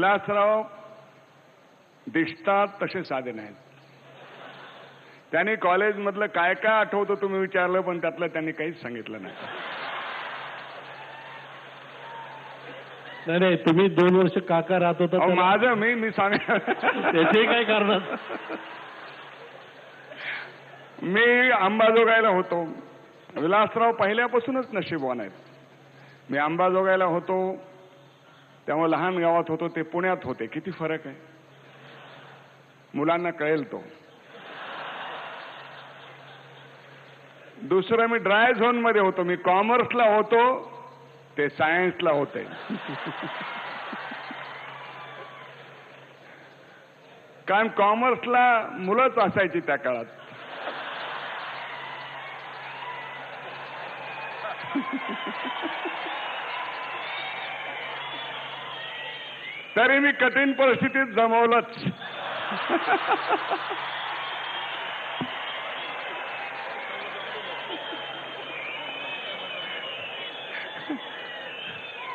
विलासराव दिसतात तसे साधे नाहीत. त्यांनी कॉलेजमधलं काय काय आठवतं तुम्ही विचारलं पण त्यातलं त्यांनी काहीच सांगितलं नाही. नाही तुम्ही दोन वर्ष काका राहत होता माझं मी मी सांग त्याचे काय करणार मी अंबाजोगाईला होतो. विलासराव पहिल्यापासूनच नशीबवान आहेत. मी अंबाजोगाईला होतो. त्यामुळे लहान गावात होतो ते पुण्यात होते. किती फरक आहे? मुलांना कळेल तो. दुसरं मी ड्राय झोनमध्ये होतो. मी कॉमर्सला होतो ते सायन्सला होते. कारण कॉमर्सला मुलंच असायची त्या काळात. तरी मी कठीण परिस्थितीत जमवलंच.